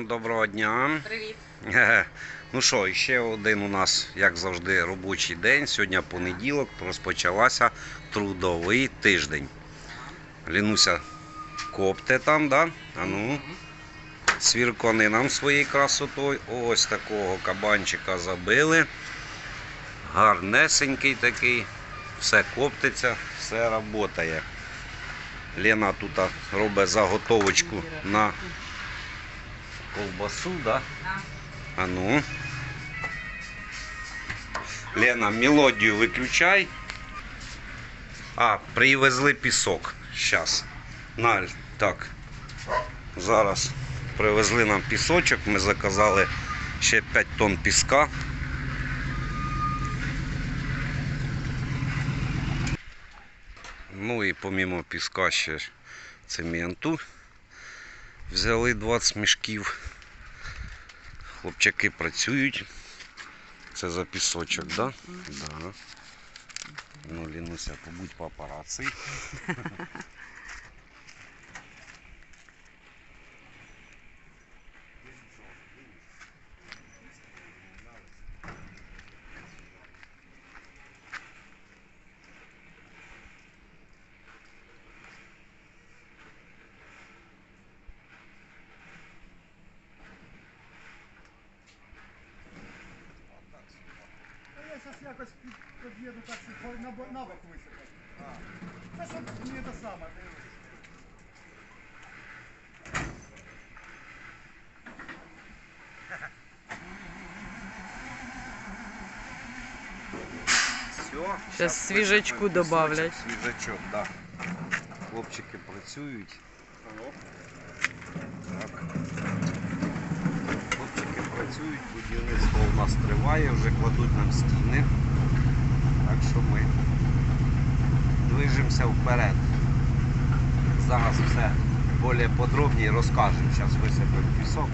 Доброго дня. Привіт. Ну що, ще один у нас, як завжди, робочий день. Сьогодні понеділок розпочалася трудовий тиждень. Лінуся копте там, да? А ну, свіркони нам своєю красотою. Ось такого кабанчика забили. Гарнесенький такий. Все коптиться, все працює. Лена тут робить заготовочку на ковбасу, да? Да. А ну. Лена, мелодію виключай. А, привезли пісок. Щас. Наль. Так. Зараз привезли нам пісочок. Ми заказали ще 5 тонн піска. Ну і помімо піска ще цементу. Взяли 20 мішків. Хлопчаки працюють. Це за пісочок, так? Да? Да. Ну, Лінуся, побудь по Я так на, бок висипати. Це щоб не те саме. Все. Щас свіжачку добавлять. Свіжачок, так. Да. Хлопчики працюють. Так. Хлопчики працюють, будівництво у нас триває, вже кладуть нам стіни. Так що ми движемося вперед. Зараз все більш подробніше розкажемо. Зараз висипемо пісок.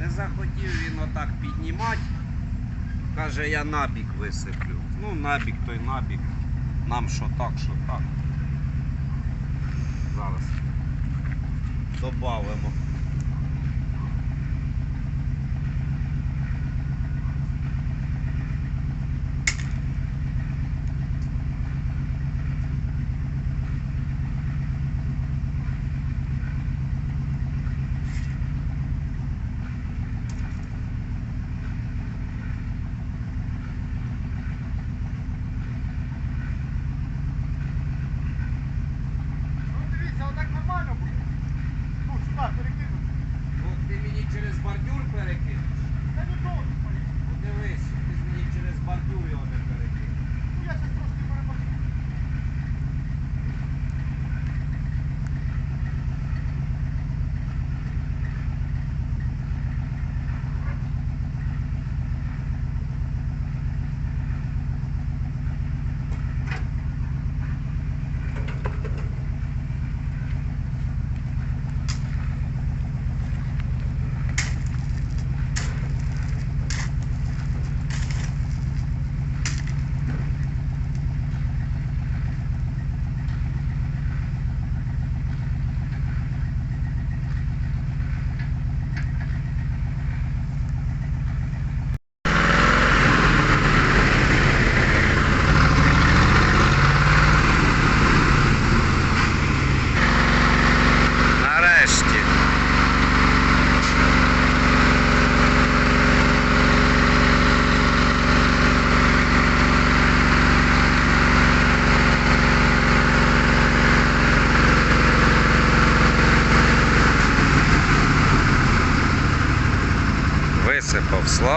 Не захотів він отак піднімати. Каже, я набік висиплю. Ну, набік той набік. Нам що так, що так. Зараз добавимо.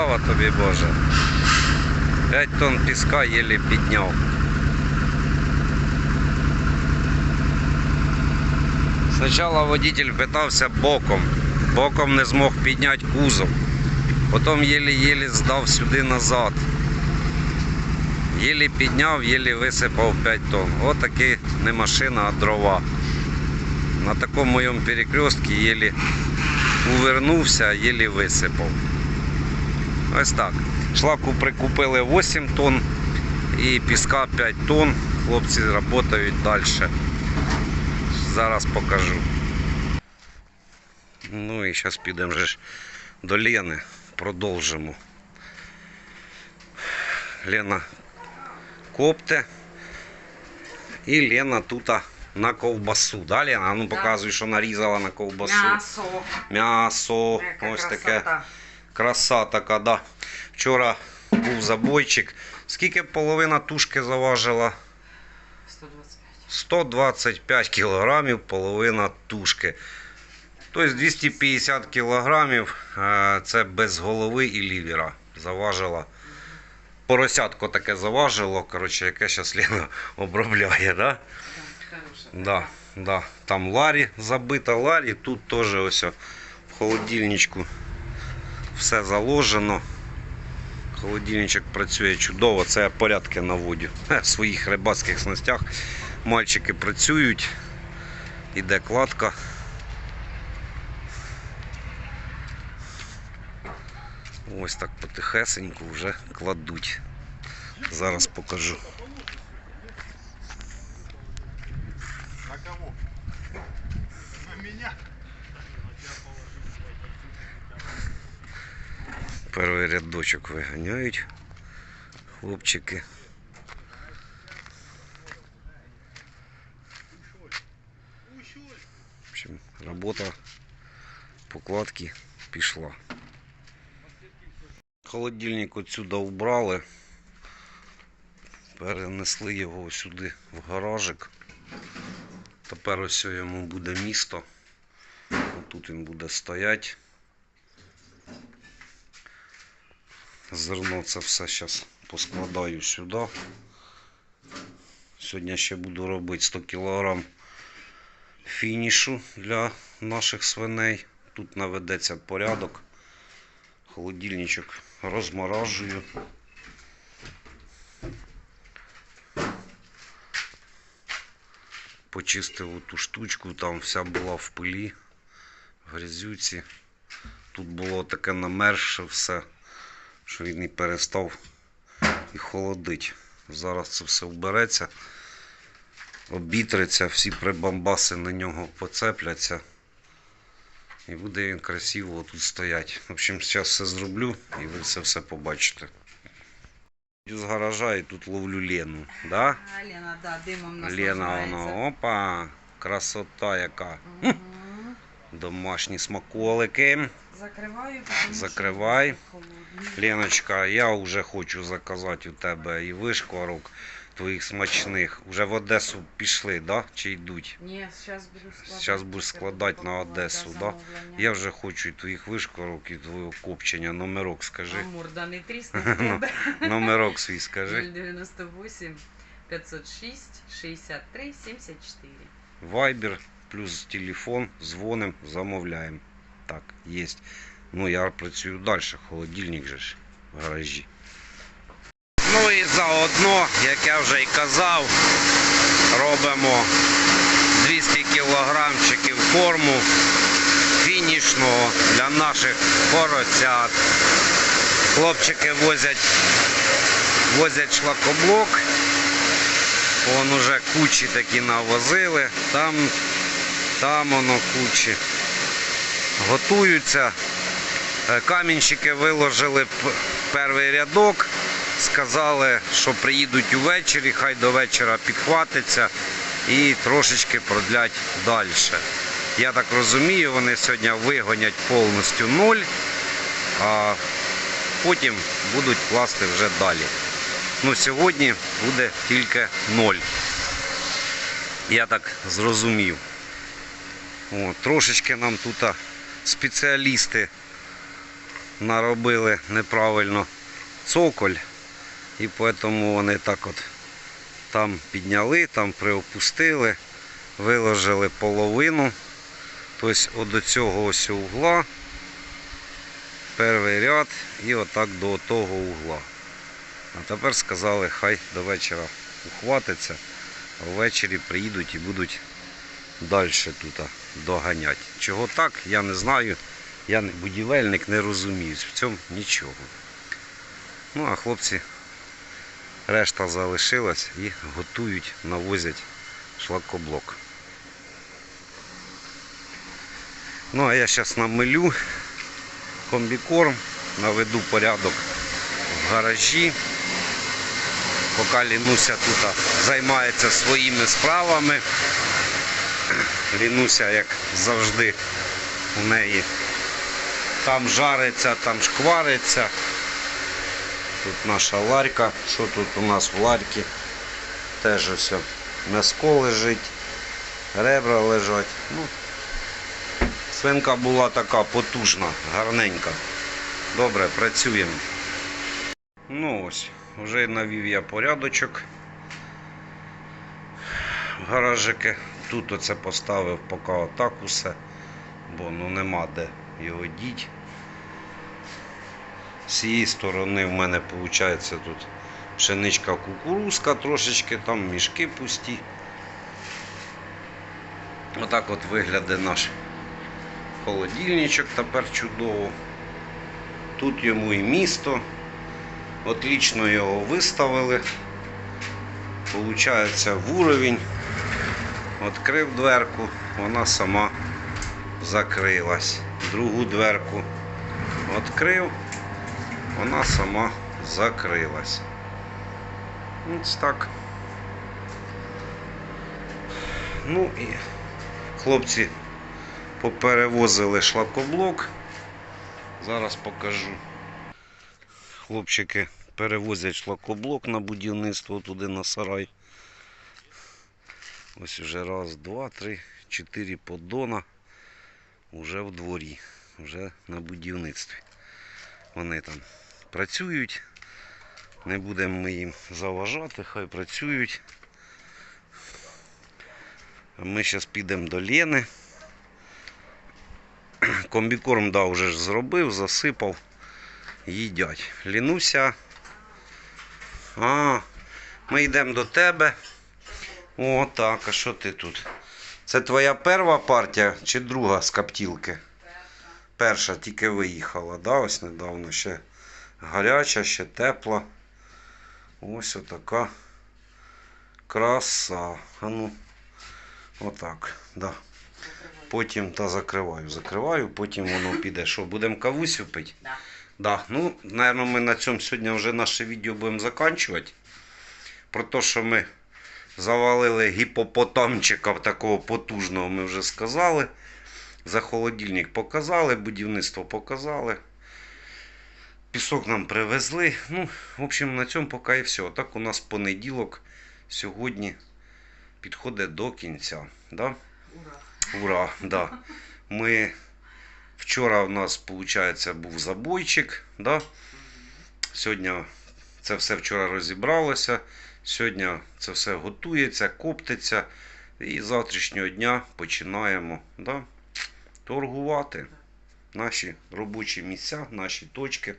Слава тобі Боже. 5 тонн піска єлі підняв. Спочатку водитель питався боком. Боком не змог підняти кузов. Потім єлі-єлі здав сюди назад. Єлі підняв, єлі висипав 5 тонн. Отаки не машина, а дрова. На такому моєму перекрестку єлі увернувся, єлі висипав. Ось так. Шлаку прикупили 8 тонн і піска 5 тонн. Хлопці працюють далі. Зараз покажу. Ну і зараз підемо вже до Лени. Продовжимо. Лена копте. І Лена тут на ковбасу. Да, Лена? А ну показуй, що нарізала на ковбасу. М'ясо. М'ясо. Ось таке. Краса така, да. Вчора був забойчик. Скільки половина тушки заважила? 125. 125 кілограмів половина тушки. Тобто 250 кілограмів е, це без голови і лівера. Заважила. Поросятко таке заважило, коротше, яке зараз Лена обробляє? Да. Да, да. Там Ларі забита Ларі, тут теж ось в холодильничку все заложено. Холодильничок працює чудово, це я порядки наводю. В своїх рибацьких снастях мальчики працюють, іде кладка. Ось так потихесеньку вже кладуть. Зараз покажу. На кого? На меня? Перший рядочок виганяють хлопчики. В общем, робота покладки пішла. Холодильник отсюди убрали. Перенесли його сюди в гаражик. Тепер ось йому буде місто. Тут він буде стояти. Зерно це все зараз поскладаю сюди. Сьогодні ще буду робити 100 кг фінішу для наших свиней. Тут наведеться порядок. Холодильничок розморажую. Почистив ту штучку, там вся була в пилі, в грязюці. Тут було таке намерше все що він і перестав і холодить. Зараз це все вбереться, обітреться, всі прибамбаси на нього поцепляться. І буде він красиво тут стоять. В общем, зараз все зроблю і ви це все побачите. Йду з гаража і тут ловлю Лену. Да? А, Лена, да, димом Лена, вона, опа, красота яка. Угу. Домашні смаколики. Закриваю, тому Закривай. що. Леночка, я вже хочу заказати у тебе і вишкварок твоїх смачних. Уже в Одесу пішли, да? Чи йдуть? Ні, зараз буду складати. Щас будеш складати на Одесу, да? Я вже хочу і твоїх вишкварок, і твого копчення. Номерок скажи. А морда не трісне тебе. Номерок свій скажи. 098 506 63 74. Вайбер плюс телефон, дзвоним, замовляємо. Так, є. Ну я працюю далі, холодильник же ж в гаражі. Ну і заодно, як я вже і казав, робимо 200 кілограмчиків корму фінішного для наших поросят. Хлопчики возять, возять шлакоблок. Вон уже кучі такі навозили. Там, там воно кучі. Готуються. Е, Камінщики виложили перший рядок. Сказали, що приїдуть увечері, хай до вечора підхватиться і трошечки продлять далі. Я так розумію, вони сьогодні вигонять повністю ноль, а потім будуть класти вже далі. Ну, сьогодні буде тільки ноль. Я так зрозумів. О, трошечки нам тут спеціалісти наробили неправильно цоколь. І тому вони так от там підняли, там приопустили, виложили половину. Тобто до цього ось угла, перший ряд і отак до того угла. А тепер сказали, хай до вечора ухватиться, а ввечері приїдуть і будуть далі тут доганяти. Чого так, я не знаю. Я будівельник не розумію в цьому нічого. Ну а хлопці решта залишилась і готують, навозять шлакоблок. Ну а я зараз намилю комбікорм, наведу порядок в гаражі. Поки Лінуся тут займається своїми справами. Лінуся, як завжди, у неї там жариться, там шквариться. Тут наша ларька. Що тут у нас в ларьці? Теж ось м'яско лежить, ребра лежать. Ну, свинка була така потужна, гарненька. Добре, працюємо. Ну ось, вже навів я порядочок. В гаражики. Тут оце поставив поки отак усе, бо ну нема де його діть. З цієї сторони в мене виходить тут пшеничка кукурузка трошечки, там мішки пусті. Отак от виглядає наш холодильничок тепер чудово. Тут йому і місто. Отлично його виставили. Получається в уровень. Відкрив дверку, вона сама закрилась. Другу дверку відкрив, вона сама закрилась. Ось так. Ну і хлопці поперевозили шлакоблок. Зараз покажу. Хлопчики перевозять шлакоблок на будівництво туди на сарай. Ось вже раз, два, три, чотири поддона вже в дворі, вже на будівництві. Вони там працюють. Не будемо ми їм заважати, хай працюють. Ми зараз підемо до Лени. Комбікорм да, вже ж зробив, засипав. Їдять. Лінуся. А, ми йдемо до тебе. О, так, а що ти тут? Це твоя перша партія чи друга з каптілки? Перша тільки виїхала, да, ось недавно ще гаряча, ще тепла. Ось отака краса. А ну, отак, да. Потім та закриваю, закриваю, потім воно піде. Що, будемо кавусю пити? Да. Да. Ну, наверное, ми на цьому сьогодні вже наше відео будемо закінчувати. Про те, що ми завалили гіпопотамчика такого потужного, ми вже сказали. За холодильник показали, будівництво показали. Пісок нам привезли. Ну, в общем, на цьому поки і все. Так у нас понеділок сьогодні підходить до кінця. Да? Ура. Ура, да. Ми вчора у нас, виходить, був забойчик. Да? Сьогодні це все вчора розібралося. Сьогодні це все готується, коптиться. І з завтрашнього дня починаємо да? торгувати наші робочі місця, наші точки.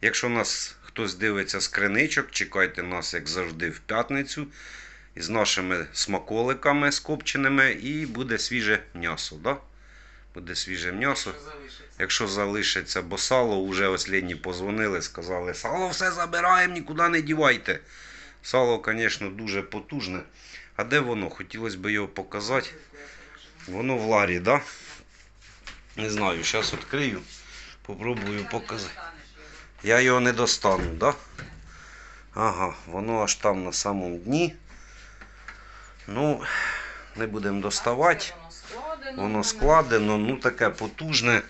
Якщо нас хтось дивиться з криничок, чекайте нас, як завжди, в п'ятницю із нашими смаколиками скопченими і буде свіже м'ясо. Да? Буде свіже м'ясо. Якщо залишиться, бо сало вже ось Лені позвонили, сказали, сало все забираємо, нікуди не дівайте. Сало, звісно, дуже потужне. А де воно? Хотілося б його показати. Воно в ларі, да? Не знаю, зараз відкрию. Попробую показати. Я його не достану, да? Ага, воно аж там на самому дні. Ну, не будемо доставати. Воно складено, ну таке потужне,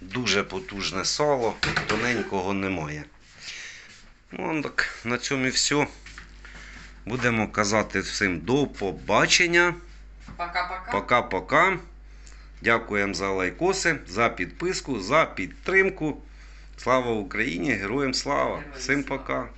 дуже потужне сало, тоненького немає. Ну, так, на цьому і все. Будемо казати всім до побачення. Пока-пока. Пока-пока. Дякуємо за лайкоси, за підписку, за підтримку. Слава Україні! Героям слава! Всім пока!